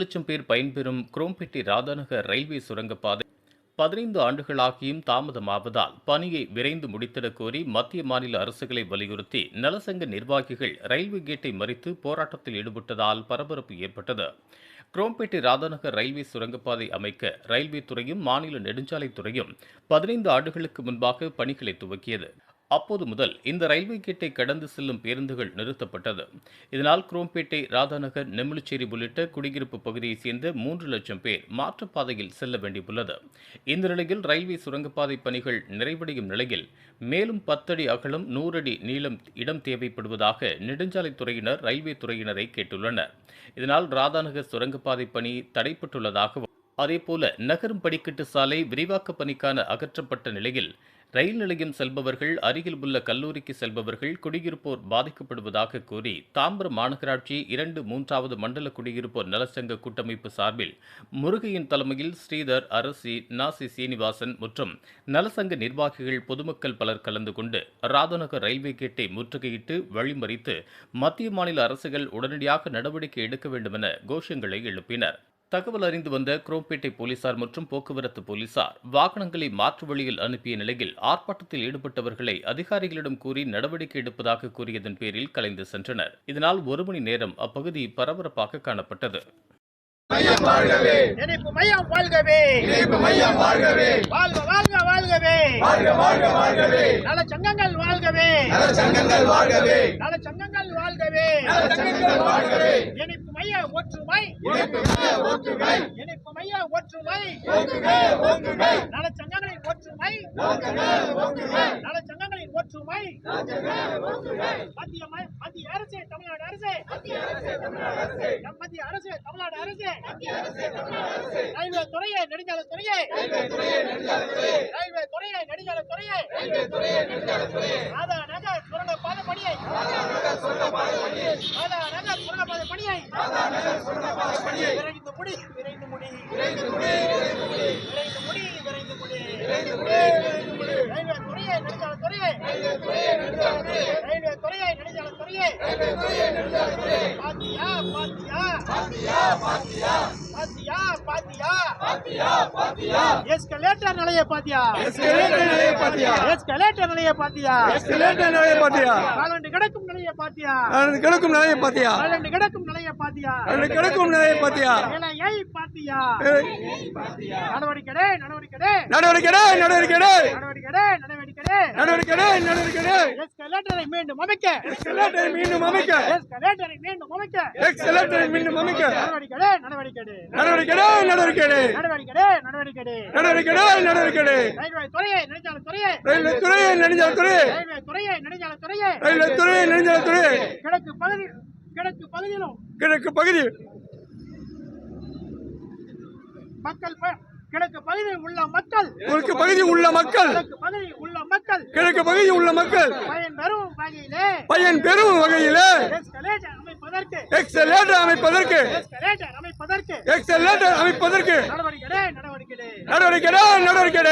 லட்சம் பேர் பயன்பெறும் குரோம்பேட்டை ராதாநகர் ரயில்வே சுரங்கப்பாதை பதினைந்து ஆண்டுகளாகியும் தாமதமாவதால் பணியை விரைந்து முடித்திடக் கோரி மத்திய மாநில அரசுகளை வலியுறுத்தி நலசங்க நிர்வாகிகள் ரயில்வே கேட்டை மறித்து போராட்டத்தில் ஈடுபட்டதால் பரபரப்பு ஏற்பட்டது. குரோம்பேட்டை ராதாநகர் ரயில்வே சுரங்கப்பாதை அமைக்க ரயில்வே துறையும் மாநில நெடுஞ்சாலைத்துறையும் பதினைந்து ஆண்டுகளுக்கு முன்பாக பணிகளை துவக்கியது. அப்போது முதல் இந்த ரயில்வே கேட்டை கடந்து செல்லும் பேருந்துகள் நிறுத்தப்பட்டது. இதனால் குரோம்பேட்டை ராதாநகர் நெமிலிச்சேரி உள்ளிட்ட குடியிருப்பு பகுதியைச் சேர்ந்த மூன்று லட்சம் பேர் மாற்றுப்பாதையில் செல்ல வேண்டியுள்ளது. இந்த நிலையில் ரயில்வே சுரங்கப்பாதை பணிகள் நிறைவடையும் நிலையில் மேலும் பத்தடி அகலம் நூறடி நீளம் இடம் தேவைப்படுவதாக நெடுஞ்சாலைத்துறையினர் ரயில்வே துறையினரை கேட்டுள்ளனர். இதனால் ராதாநகர் சுரங்கப்பாதை பணி தடைப்பட்டுள்ளதாகவும் அதேபோல நகரும் படிக்கட்டு சாலை விரிவாக்க பணிக்கான அகற்றப்பட்ட நிலையில் ரயில் நிலையம் செல்பவர்கள் அருகில் உள்ள கல்லூரிக்கு செல்பவர்கள் குடியிருப்போர் பாதிக்கப்படுவதாக கூறி தாம்பரம் மாநகராட்சி இரண்டு மூன்றாவது மண்டல குடியிருப்போர் நலச்சங்க கூட்டமைப்பு சார்பில் முருகையின் தலைமையில் ஸ்ரீதர் அரசி நாசி சீனிவாசன் மற்றும் நலசங்க நிர்வாகிகள் பொதுமக்கள் பலர் கலந்து கொண்டு ராதநகர் ரயில்வே கேட்டை முற்றுகையிட்டு வழிமறித்து மத்திய மாநில அரசுகள் உடனடியாக நடவடிக்கை எடுக்க வேண்டுமென கோஷங்களை எழுப்பினர். தகவல் அறிந்து வந்த குரோம்பேட்டை போலீசார் மற்றும் போக்குவரத்து போலீசார் வாகனங்களை மாற்று வழியில் அனுப்பிய நிலையில் ஆர்ப்பாட்டத்தில் ஈடுபட்டவர்களை அதிகாரிகளிடம் கூறி நடவடிக்கை எடுப்பதாக கூறியதன் பேரில் கலைந்து சென்றனர். இதனால் ஒரு மணி நேரம் அப்பகுதி பரபரப்பாக காணப்பட்டது. மையம் வாழ்கவே. வாழ்கவே. வாழ்க வாழ்கவே. நல சங்கங்கள் வாழ்கவே. நல சங்கங்கள் வாழ்கவே. நல சங்கங்கள் வாழ்கவே. நல சங்கங்கள் வாழ்கவே. இணைப்பு மைய ஒற்றுமை இணைப்பு மைய ஒற்றுமை இணைப்பு மைய ஒற்றுமை ஓங்குக ஓங்குக. நல சங்கங்களின் ஒற்றுமை ஓங்குக ஓங்குக. நல சங்கங்களின் ஒற்றுமை மத்திய ம- மத்திய தமிழ்நாடு அரசு நம் மத்திய அரசு தமிழ்நாடு அரசு. ரயில்வே துறையே நெடுஞ்சாலை துறையே. ரயில்வே துறையே நெடுஞ்சாலை துறையே. ராதா நகர் சுரங்க பாதை பணியை. ராதா நகர் சுரங்க பாதை பணியை விரைந்து முடி விரைந்து முடி. விரைந்து முடி விரைந்து முடி துறையே நெடுஞ்சாலை துறையே ரயில்வே துறையை நெடுஞ்சாலை துறையே பாத்தியா பாத்தியா பாத்தியா. பாத்தியா எஸ்கலேட்டர் நிலைய பாத்தியா. எஸ்கலேட்டர் நிலைய பாத்தியா? எஸ்கலேட்டர் நிலைய பாத்தியா. எஸ்கலேட்டர் நிலைய பாத்தியா. காலண்டு கிடக்கும் நிலைய பாத்தியா. அது கிடக்கும் நிலைய பாத்தியா. காலண்டு கிடக்கும் நிலைய பாத்தியா. அது கிடக்கும் நிலைய பாத்தியா. நிலையை பாத்தியா. நடவடிக்கை நடவடிக்கை நடவடிக்கை நடவடிக்கை நடவடிக்கை நடவடிக்கை நடவடிக்கை நடவடிக்கை எஸ்கலேட்டரை மீண்டும் அமைக்க. எஸ்கலேட்டரை மீண்டும் அமைக்க. எஸ்கலேட்டரை மீண்டும் அமைக்க. எக்ஸலேட்டரை மீண்டும் அமைக்க. நடவடிக்கை நடவடிக்கை நடவடிக்கை நடவடிக்கை நடவடிக்கை நடவடிக்கை நடவடிக்கை நடவடிக்கை ரயில்வே துறையை நெடுஞ்சாலை துறையை. ரயில்வே நெடுஞ்சாலை துறையை. நெடுஞ்சாலை துறையை ரயில்வே துறை நெடுஞ்சாலை துறை கிழக்கு பகுதி கிழக்கு பகுதியிலும் கிழக்கு பகுதி. மக்கள் கிழக்கு பகுதியில் உள்ள மக்கள் கிழக்கு பகுதி உள்ள மக்கள் பகுதியில் உள்ள மக்கள் கிழக்கு பகுதி உள்ள மக்கள் பயன்பெறும் வகையிலே பயன் பெறும் வகையிலே எஸ்கலேட்டர் அமைப்பதற்கு எக்ஸலேட்டர் அமைப்பதற்கு எஸ்கலேட்டர் அமைப்பதற்கு எக்ஸலேட்டர் அமைப்பதற்கு நடவடிக்கை நடவடிக்கை நடவடிக்கை நடவடிக்கை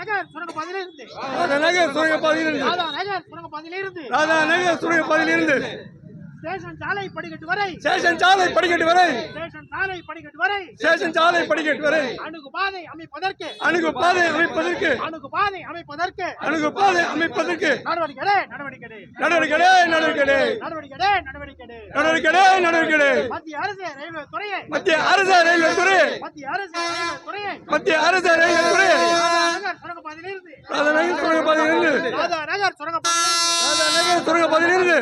நகர் சுரங்க பாதையிலிருந்து. ராதா நகர் சுரங்க பாதையிலிருந்து. ராதா நகர் சுரங்க ஸ்டேஷன் சாலை படிக்கட்டு வரை. ஸ்டேஷன் சாலை படிக்கட்டு வரை. ஸ்டேஷன் சாலை படிக்கட்டு வரை. ஸ்டேஷன் சாலை படிக்கட்டு வரை. அணுகு பாதை அமைப்பதற்கு. அணுகு பாதை அமைப்பதற்கு. அணுகு பாதை அமைப்பதற்கு. அணுகு பாதை அமைப்பதற்கு. நடவடிக்கை நடவடிக்கை நடவடிக்கை நடவடிக்கை நடவடிக்கை நடவடிக்கை நடவடிக்கை நடவடிக்கை மத்திய அரசு ரயில்வே துறையை. மத்திய அரசு ரயில்வே துறை மத்திய அரசு ரயில்வே துறையை. மத்திய அரசு ரயில்வே துறை ராஜா சுரங்கப்பாதையிலிருந்து ராஜா ராஜா சுரங்கப்பாதையிலிருந்து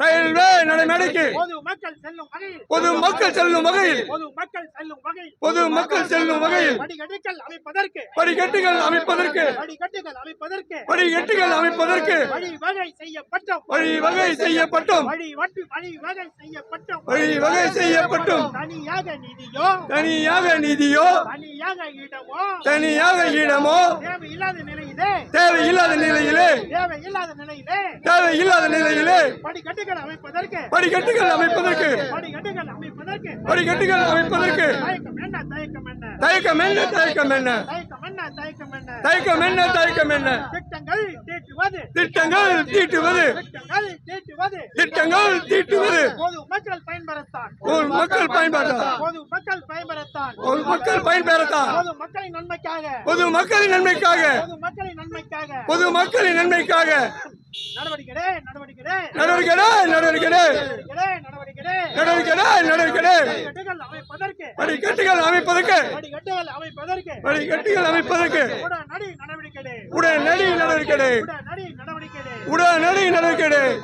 ரயில்வே நடைமடைக்கு. பொது மக்கள் செல்லும் வகையில். பொது மக்கள் செல்லும் வகையில். பொது மக்கள் செல்லும் வகையில். பொது மக்கள் செல்லும் வகையில். படிக்கட்டுகள் அமைப்பதற்கு. படிக்கட்டுகள் அமைப்பதற்கு. வழி வகை படிக்கட்டுகள் அமைப்பதற்கு. வழிவகை செய்யப்பட்டோம். வழிவகை செய்யப்பட்டோம். வழிவட்டு வழிவகை செய்யப்பட்டோம். வழிவகை செய்யப்பட்டோம். தனியாக நிதியோ. தனியாக நிதி நீதியோ? தனியாக இடமோ தேவையில்லாத நிலையிலே. தேவையில்லாத நிலையிலே. படிக்கட்டுகள் அமைப்பதற்கு. படிக்கட்டுகள் அமைப்பதற்கு. படிக்கட்டுகள் அமைப்பதற்கு. தயக்கம் என்ன? தயக்கம் என்ன? தயக்கம் என்ன? தயக்கம் என்ன? திட்டங்கள் திட்டங்கள் தீட்டுவது. திட்டங்கள் தீட்டுவது. மக்கள் பயன்பெறத்தான். ஒரு மக்கள் பயன்படுத்த பொது மக்கள் பயன்பெறத்தான். ஒரு மக்கள் பயன்பெறத்தான். மக்களின் நன்மைக்காக. பொது மக்களின் நன்மைக்காக. மக்களின் நன்மைக்காக. பொது மக்களின் நன்மைக்காக. நடவடிக்கை நடவடிக்கை நடவடிக்கை நடவடிக்கை நடவடிக்கை நடவடிக்கை அமைப்பதற்கு. வடிகட்டுகள் அமைப்பதற்கு. உடனடி நடவடிக்கை உடனடி நடவடிக்கை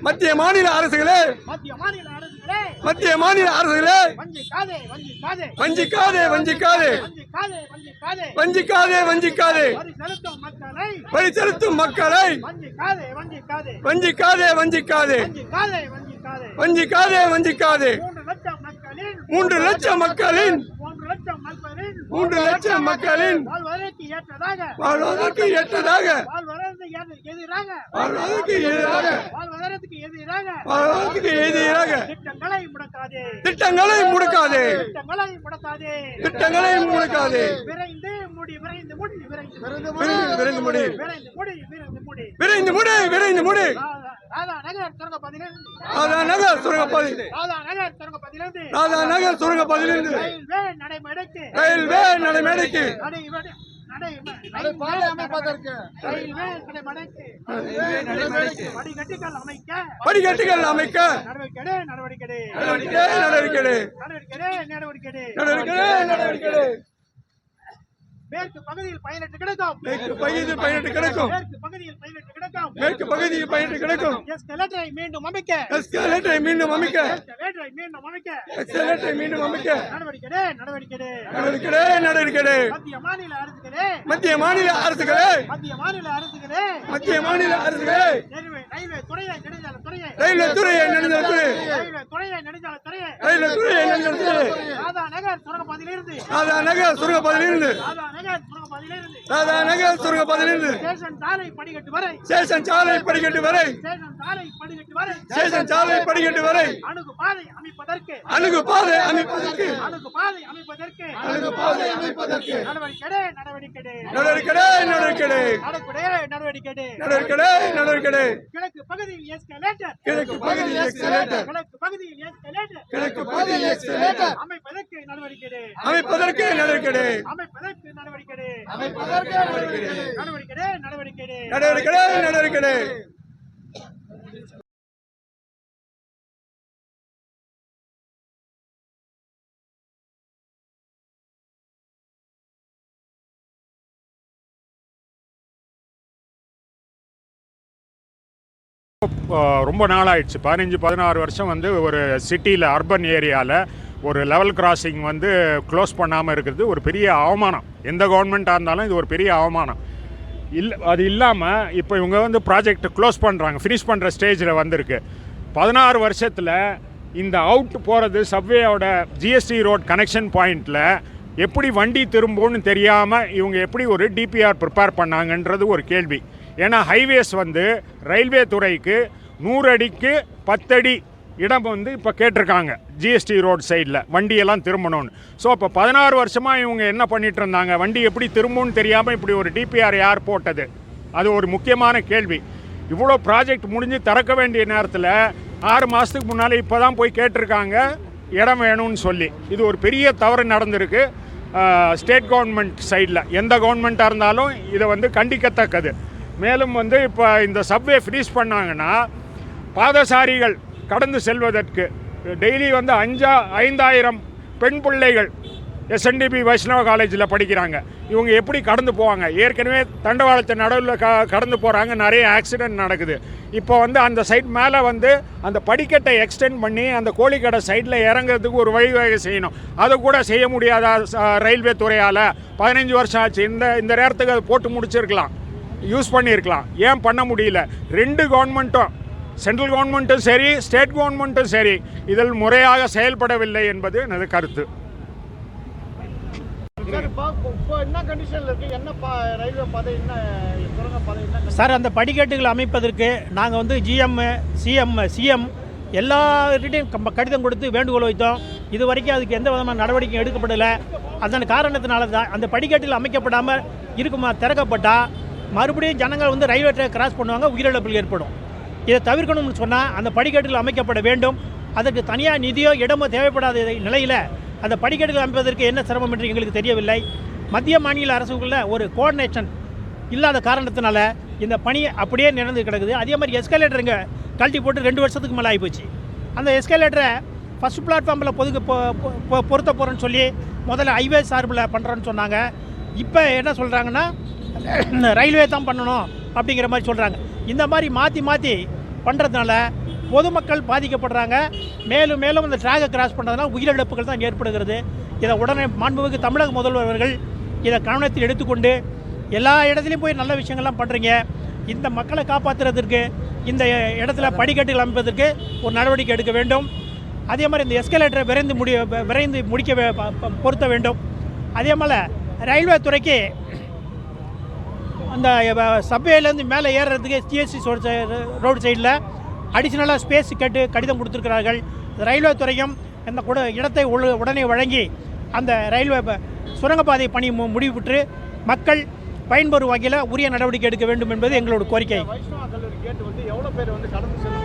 மத்திய மாநில அரசுகளே. மத்திய மாநில அரசுகளே. வஞ்சிக்காதே வஞ்சிக்காதே. வஞ்சிக்காதே வஞ்சிக்காதே. வழி செலுத்தும் மக்களை. வஞ்சிக்காதே வஞ்சிக்காதே. வஞ்சிக்காதே வஞ்சிக்காதே. மூன்று லட்சம் மக்களின் மூன்று லட்சம் மக்களின் வாழ்வதற்கு ஏற்றதாக வாழ்வதற்கு எதிராக வாழ்வதற்கு எதிராக திட்டங்களை முடக்காதே. திட்டங்களை முடக்காதே. விரைந்து முடி. விரைந்து முடி விரைந்து முடி. விரைந்து முடி விரைந்து முடி. ராதா நகர் சுரங்கப்பாதையிலிருந்து ராதா நகர் சுரங்கப்பாதையிலிருந்து ரயில்வே நடைமேடைக்கு படிக்கட்டுகள் அமைக்க. நடவடிக்கை நடவடிக்கை நடவடிக்கை நடவடிக்கை நடவடிக்கை மேற்கு பகுதியில் பயனற்று கிடக்கும். மேற்கு பகுதியில் பயணிட்டு கிடக்கும். மேற்கு பகுதியில் பயனற்று கிடக்கும். மேற்கு பகுதியில் பயணிட்டு கிடக்கும். எஸ்கலேட்டரை மீண்டும் அமைக்க. எஸ்கலேட்டரை மீண்டும் அமைக்க. எஸ்கலேட்டரை மீண்டும் அமைக்க. எஸ்கலேட்டரை மீண்டும் அமைக்க. நடவடிக்கை நடவடிக்கை நடவடிக்கை நடவடிக்கை மத்திய மாநில அரசுகளே. மத்திய மாநில அரசுகளே. மத்திய மாநில அரசுகளே. மத்திய மாநில அரசுகளே. ரயில்வே துறையை நெடுஞ்சாலை துறையை. ரயில்வே துறையை நெடுஞ்சாலை ரயில்வே துறையை நெடுஞ்சாலை துறையை. ரயில்வே துறையை நெடுஞ்சாலை ராதா நகர் சுரங்கப்பாதையிலிருந்து. ராதா நகர் சுரங்கப்பாதையிலிருந்து. ராதா நகர் சுரங்கப்பாதையிலிருந்து. ராதா நகர் சுரங்கப்பாதையிலிருந்து. ஸ்டேஷன் சாலை படிக்கட்டு வரை. ஸ்டேஷன் சாலை படிக்கட்டு வரை. ஸ்டேஷன் சாலை படிக்கட்டு வரை. ஸ்டேஷன் சாலை படிக்கட்டு வரை. அணுகு பாதை அமைப்பதற்கு. அணுகு பாதை அமைப்பதற்கு. அணுகு பாதை அமைப்பதற்கு. அணுகு பாதை அமைப்பதற்கு. நடவடிக்கை நடவடிக்கை நடவடிக்கை நடவடிக்கை நடவடிக்கை நடவடிக்கை நடவடிக்கை நடவடிக்கை கிழக்கு பகுதியில் எஸ்கலேட்டர் கிழக்கு பகுதி எக்ஸலேட்டர் கிழக்கு பகுதியில் எஸ்கலேட்டர் கிழக்கு பகுதி எக்ஸலேட்டர் அமைப்பதற்கு நடவடிக்கை அமைப்பதற்கு நடவடிக்கை அமைப்பதற்கு நடவடிக்கை அமைப்பதற்கு நடவடிக்கை நடவடிக்கை நடவடிக்கை நடவடிக்கை ரொம்ப நாள் ஆயிடுச்சு பதினஞ்சு பதினாறு வருஷம் வந்து ஒரு சிட்டியில் அர்பன் ஏரியாவில் ஒரு லெவல் கிராசிங் வந்து க்ளோஸ் பண்ணாமல் இருக்கிறது ஒரு பெரிய அவமானம். எந்த கவர்மெண்ட்டாக இருந்தாலும் இது ஒரு பெரிய அவமானம். இல்லை அது இல்லாமல் இப்போ இவங்க வந்து ப்ராஜெக்ட் க்ளோஸ் பண்ணுறாங்க ஃபினிஷ் பண்ணுற ஸ்டேஜில் வந்திருக்கு. பதினாறு வருஷத்தில் இந்த அவுட் போகிறது சப்வேயோட ஜிஎஸ்டி ரோட் கனெக்ஷன் பாயிண்டில் எப்படி வண்டி திரும்பும்னு தெரியாமல் இவங்க எப்படி ஒரு டிபிஆர் ப்ரிப்பேர் பண்ணாங்கன்றது ஒரு கேள்வி. ஏன்னா ஹைவேஸ் வந்து ரயில்வே துறைக்கு நூறு அடிக்கு பத்தடி இடம் வந்து இப்போ கேட்டிருக்காங்க. ஜிஎஸ்டி ரோட் சைடில் வண்டியெல்லாம் திரும்பணும்னு. ஸோ இப்போ பதினாறு வருஷமாக இவங்க என்ன பண்ணிட்டு இருந்தாங்க வண்டி எப்படி திரும்பும்னு தெரியாமல் இப்படி ஒரு டிபிஆர் யார் போட்டது? அது ஒரு முக்கியமான கேள்வி. இவ்வளோ ப்ராஜெக்ட் முடிஞ்சு திறக்க வேண்டிய நேரத்தில் ஆறு மாதத்துக்கு முன்னால் இப்போ தான் போய் கேட்டிருக்காங்க. இடம் வேணும்னு சொல்லி. இது ஒரு பெரிய தவறு நடந்திருக்கு. ஸ்டேட் கவர்மெண்ட் சைடில் எந்த கவர்மெண்ட்டாக இருந்தாலும் இதை வந்து கண்டிக்கத்தக்கது. மேலும் வந்து இப்போ இந்த சப்வே ஃபினிஷ் பண்ணாங்கன்னா பாதசாரிகள் கடந்து செல்வதற்கு. டெய்லி வந்து அஞ்சா ஐந்தாயிரம் பெண் பிள்ளைகள் எஸ்என்டிபி வைஷ்ணவ காலேஜில் படிக்கிறாங்க. இவங்க எப்படி கடந்து போவாங்க? ஏற்கனவே தண்டவாளத்தை நடுவில் க கடந்து போகிறாங்க நிறைய ஆக்சிடெண்ட் நடக்குது. இப்போ வந்து அந்த சைட் மேலே வந்து அந்த படிக்கட்டை எக்ஸ்டெண்ட் பண்ணி அந்த கோழிக்கடை சைடில் இறங்குறதுக்கு ஒரு வழிவகை செய்யணும். அதை கூட செய்ய முடியாத ரயில்வே துறையால் பதினஞ்சு வருஷம் ஆச்சு. இந்த இந்த நேரத்துக்கு அது போட்டு முடிச்சிருக்கலாம். யூஸ் பண்ணியிருக்கலாம் ஏன் பண்ண முடியல? ரெண்டு கவர்மெண்ட்டும் சென்ட்ரல் கவர்மெண்ட்டும் சரி ஸ்டேட் கவர்மெண்ட்டும் சரி இதில் முறையாக செயல்படவில்லை என்பது எனது கருத்து. இப்போ என்ன கண்டிஷன்ல இருக்கு? என்ன ரயில்வே பாதை என்ன சுரங்க பாதை என்ன சார் அந்த படிக்கட்டுகள் அமைப்பதற்கு நாங்கள் வந்து ஜிஎம் சிஎம் சிஎம் எல்லார்கிட்டையும் கம்ப- கடிதம் கொடுத்து வேண்டுகோள் வைத்தோம். இது வரைக்கும் அதுக்கு எந்த விதமான நடவடிக்கையும் எடுக்கப்படலை. அதன் காரணத்தினால தான் அந்த படிக்கட்டுகள் அமைக்கப்படாமல் இருக்குமா திறக்கப்பட்டால் மறுபடியும் ஜனங்கள் வந்து ரயில்வே ட்ராக் கிராஸ் பண்ணுவாங்க உயிரிழப்புகள் ஏற்படும். இதை தவிர்க்கணும்னு சொன்னால் அந்த படிக்கட்டுகள் அமைக்கப்பட வேண்டும். அதற்கு தனியாக நிதியோ இடமோ தேவைப்படாத நிலையில் அந்த படிக்கட்டுகள் அமைப்பதற்கு என்ன சிரமம் என்று எங்களுக்கு தெரியவில்லை. மத்திய மாநில அரசுகளில் ஒரு கோஆர்டினேஷன் இல்லாத காரணத்தினால இந்த பணி அப்படியே நிறந்து கிடக்குது. அதே மாதிரி எஸ்கலேட்டருங்க கழட்டி போட்டு ரெண்டு வருஷத்துக்கு மேலே ஆகிப்போச்சு அந்த எஸ்கலேட்டரை ஃபஸ்ட் பிளாட்ஃபார்மில் பொதுக்கு பொ- பொ- பொ- பொருத்த போகிறேன்னு சொல்லி முதல்ல ஹைவே சார்பில் பண்ணுறோன்னு சொன்னாங்க. இப்போ என்ன சொல்கிறாங்கன்னா ரயில்வே தான் பண்ணணும். அப்படிங்கிற மாதிரி சொல்கிறாங்க இந்த மாதிரி மாற்றி மாற்றி பண்ணுறதுனால பொதுமக்கள் பாதிக்கப்படுறாங்க. மேலும் மேலும் இந்த டிராகை கிராஸ் பண்ணுறதுனால உயிரிழப்புகள் தான் ஏற்படுகிறது. இதை உடனே மாண்புமிகு தமிழக முதல்வர் அவர்கள் இதை கவனத்தில் எடுத்துக்கொண்டு எல்லா இடத்துலையும் போய் நல்ல விஷயங்கள்லாம் பண்ணுறீங்க இந்த மக்களை காப்பாற்றுறதுக்கு இந்த இடத்துல படிக்கட்டுகள் அமைப்பதற்கு ஒரு நடவடிக்கை எடுக்க வேண்டும். அதே மாதிரி இந்த எஸ்கலேட்டரை விரைந்து முடி விரைந்து முடிக்க வே- ப- பொருத்த வேண்டும். அதே மாதிரி ரயில்வே துறைக்கு அந்த சப்வேலேருந்து மேலே ஏறுறதுக்கு சிஎஸ்சி ரோடு சைடில் அடிஷ்னலாக ஸ்பேஸ் கேட்டு கடிதம் கொடுத்துருக்கிறார்கள். ரயில்வே துறையும் இந்த கூட இடத்தை உடனே வழங்கி அந்த ரயில்வே ப- சுரங்கப்பாதை பணி மு- முடிவுற்று மக்கள் பயன்பெறும் வகையில் உரிய நடவடிக்கை எடுக்க வேண்டும் என்பது எங்களோட கோரிக்கை. கேட்டு வந்து எவ்வளோ பேர் வந்து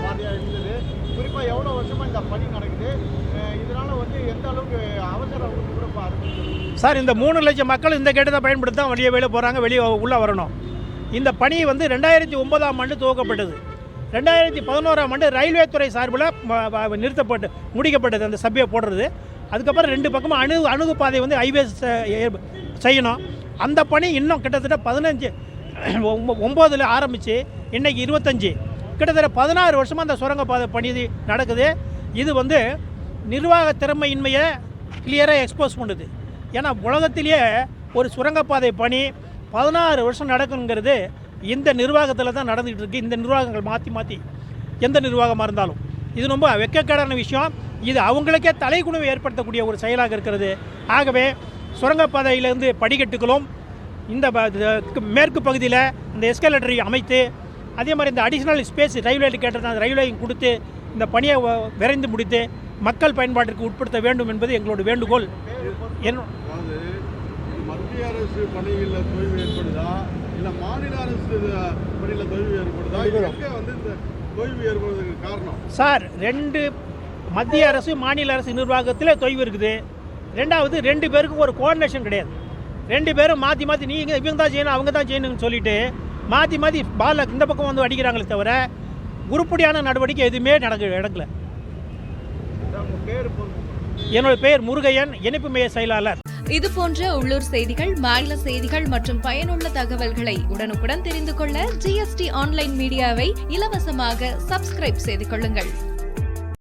பாதையாக இருந்தது? குறிப்பாக எவ்வளோ வருஷமாக இந்த பணி நடக்குது? சார் இந்த மூணு லட்சம் மக்கள் இந்த கேட்டை பயன்படுத்தி தான் வெளியே வெளியே போகிறாங்க வெளியே உள்ளே வரணும். இந்த பணி வந்து ரெண்டாயிரத்தி ஒன்பதாம் ஆண்டு துவக்கப்பட்டது. ரெண்டாயிரத்தி பதினோராம் ஆண்டு ரயில்வே துறை சார்பில் நிறுத்தப்பட்டு முடிக்கப்பட்டது அந்த சபையை போடுறது. அதுக்கப்புறம் ரெண்டு பக்கமும் அணு அணுகு பாதை வந்து ஹைவே செய்யணும். அந்த பணி இன்னும் கிட்டத்தட்ட பதினஞ்சு ஒம்போதில் ஆரம்பித்து இன்றைக்கி இருபத்தஞ்சி. கிட்டத்தட்ட பதினாறு வருஷமாக அந்த சுரங்கப்பாதை பணி நடக்குது. இது வந்து நிர்வாக திறமையின்மையை கிளியராக எக்ஸ்போஸ் பண்ணுது. ஏன்னா உலகத்திலேயே ஒரு சுரங்கப்பாதை பணி பதினாறு வருஷம் நடக்குங்கிறது இந்த நிர்வாகத்தில் தான் நடந்துகிட்டு இருக்குது இந்த நிர்வாகங்கள் மாற்றி மாற்றி எந்த நிர்வாகமாக இருந்தாலும். இது ரொம்ப வெக்கக்கேடான விஷயம். இது அவங்களுக்கே தலைக்குணவை ஏற்படுத்தக்கூடிய ஒரு செயலாக இருக்கிறது. ஆகவே சுரங்கப்பாதையிலிருந்து படிக்கட்டுகளும் இந்த இது மேற்கு பகுதியில் இந்த எஸ்கலேட்டரை அமைத்து அதே மாதிரி இந்த அடிஷ்னல் ஸ்பேஸ் ரயில்வே கேட்டது அந்த ரயில்வேயும் கொடுத்து இந்த பணியை வ- விரைந்து முடித்து மக்கள் பயன்பாட்டிற்கு உட்படுத்த வேண்டும் என்பது எங்களோட வேண்டுகோள். என் மத்திய அரசு பணிகளில் தொய்வு ஏற்படுதா? இல்லை மாநில அரசு பணியில் தொய்வு ஏற்படுதா? எங்கே வந்து இந்த தொய்வு ஏற்படுவதற்கு காரணம்? சார் ரெண்டு மத்திய அரசு மாநில அரசு நிர்வாகத்தில் தொய்வு இருக்குது. ரெண்டாவது ரெண்டு பேருக்கும் ஒரு கோஆர்டினேஷன் கிடையாது. ரெண்டு பேரும் மாற்றி மாற்றி நீங்கள் இவங்க தான் செய்யணும் அவங்க தான் செய்யணும்னு சொல்லிட்டு மாற்றி மாற்றி பால் இந்த பக்கம் வந்து அடிக்கிறாங்களே தவிர உருப்படியான நடவடிக்கை எதுவுமே நடக்க நடக்கல. என்னோட பெயர் முருகையன் இணைப்பு மைய செயலாளர். இது போன்ற உள்ளூர் செய்திகள் மாநில செய்திகள் மற்றும் பயனுள்ள தகவல்களை உடனுக்குடன் தெரிந்து கொள்ள ஜிஎஸ்டி ஆன்லைன் மீடியாவை இலவசமாக சப்ஸ்கிரைப் செய்து கொள்ளுங்கள்.